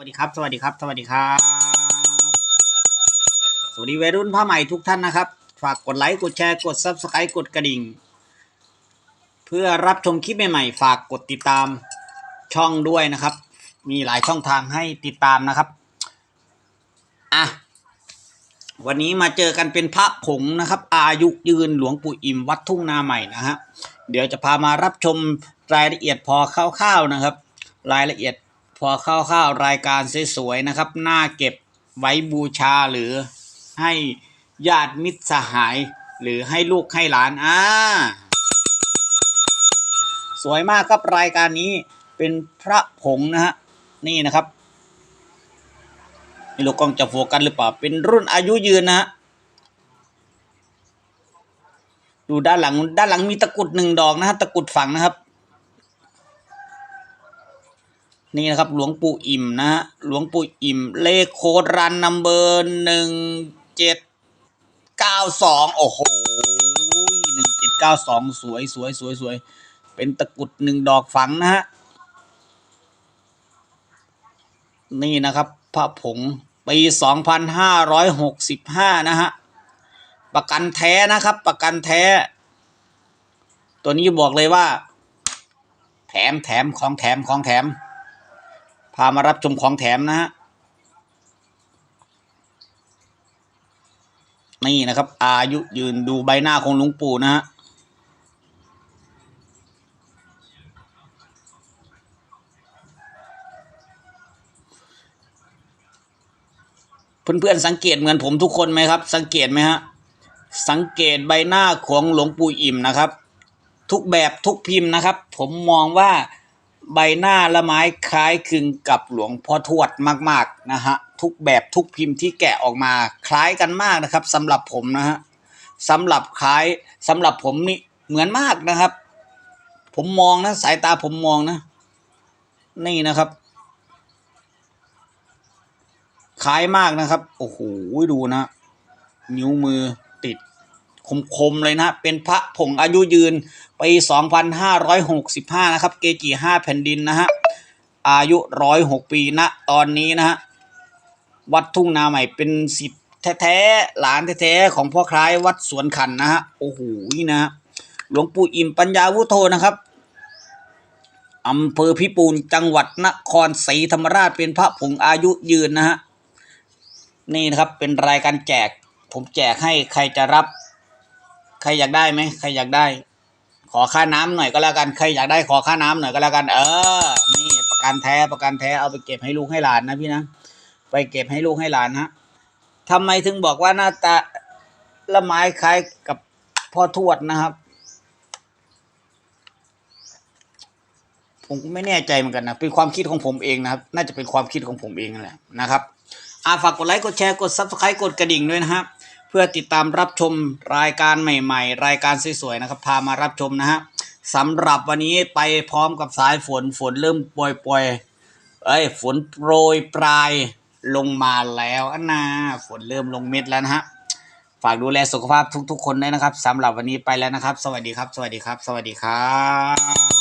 สวัสดีครับ สวัสดีครับ สวัสดีครับ สวัสดีวัยรุ่นผ้าใหม่ทุกท่านนะครับ ฝากกดไลค์ กดแชร์ กด subscribe กดกระดิ่ง เพื่อรับชมคลิปใหม่ๆ ฝากกดติดตามช่องด้วยนะครับ มีหลายช่องทางให้ติดตามนะครับ อะ วันนี้มาเจอกันเป็นพระผงนะครับ อายุยืนหลวงปู่อิมวัดทุ่งนาใหม่นะฮะ เดี๋ยวจะพามารับชมรายละเอียดพอคร่าวๆนะครับ รายละเอียด พอคร่าๆรายการสวยๆนะครับน่าเก็บไว้บูชาหรือให้ญาติมิตรสหาย หรือให้ลูกให้หลานอ่าสวยมากครับรายการนี้เป็นพระผงนะฮะนี่นะครับไม่รู้กล้องจะโฟกัสหรือเปล่า เป็นรุ่นอายุยืนนะฮะดูด้านหลังด้านหลังมีตะกุดหนึ่งดอกนะฮะตะกุดฝังนะครับ นี่นะครับหลวงปู่อิ่มนะฮะหลวงปู่อิ่ม เลขโคดรันนัมเบอร์หนึ่งเจ็ดเก้าสองโอ้โหหนึ่งเจ็ดเก้าสองสวยสวยสวยสวยเป็นตะกุดหนึ่งดอกฝังนะฮะนี่นะครับ พระผงปีสองพันห้าร้อยหกสิบห้านะฮะประกันแท้นะครับ ประกันแท้ ตัวนี้บอกเลยว่า แถมแถมของแถมของแถม พามารับชมของแถมนะฮะนี่นะครับ อายุยืนดูใบหน้าของหลวงปู่นะฮะเพื่อนๆสังเกตเหมือนผมทุกคนไหมครับ สังเกตไหมฮะสังเกตใบหน้าของหลวงปู่อิ่มนะครับ ทุกแบบทุกพิมพ์นะครับ ผมมองว่า ใบหน้าละไม้คล้ายคลึงกับหลวงพ่อทวดมากๆนะฮะทุกแบบทุกพิมพ์ที่แกะออกมาคล้ายกันมากนะครับสำหรับผมนะฮะสำหรับคล้ายสำหรับผมนี่เหมือนมากนะครับ ผมมองนะสายตาผมมองนะ นี่นะครับคล้ายมากนะครับ โอ้โหดูนะ นิ้วมือติด คมๆเลยนะเป็นพระผงอายุยืนปี2565 นะครับ เกจิ5แผ่นดินนะฮะอายุ 106 ปีณตอนนี้นะฮะวัดทุ่งนาใหม่เป็นสิทธิ์แท้ๆหลานแท้ๆของพ่อคล้ายวัดสวนขันนะฮะโอ้โหนะฮะหลวงปู่อิ่มปัญญาวุโทนะครับอำเภอพิปูนจังหวัดนครศรีธรรมราชเป็นพระผงอายุยืนนะฮะนี่นะครับเป็นรายการแจกผมแจกให้ใครจะรับ ใครอยากได้ไหมใครอยากได้ ขอค่าน้ำหน่อยก็แล้วกันใครอยากได้ขอค่าน้ำหน่อยก็แล้วกัน เออ นี่ประกันแท้ประกันแท้เอาไปเก็บให้ลูกให้หลานนะพี่นะไปเก็บให้ลูกให้หลานนะทำไมถึงบอกว่าหน้าตาละไม้คล้ายกับพ่อทวดนะครับ ผมก็ไม่แน่ใจเหมือนกันนะเป็นความคิดของผมเองนะครับ น่าจะเป็นความคิดของผมเองนั่นแหละนะครับอาฝากกดไลค์กดแชร์กด subscribe กดกระดิ่งด้วยนะฮะ เพื่อติดตามรับชมรายการใหม่ๆ รายการสวยๆนะครับพามารับชมนะฮะสำหรับวันนี้ไปพร้อมกับสายฝนฝนเริ่มปล่อยๆเอ้ยฝนโปรยปลายลงมาแล้วอันนาฝนเริ่มลงเม็ดแล้วนะฮะฝากดูแลสุขภาพทุกๆ คนด้วยนะครับสำหรับวันนี้ไปแล้วนะครับ สวัสดีครับ สวัสดีครับ สวัสดีครับ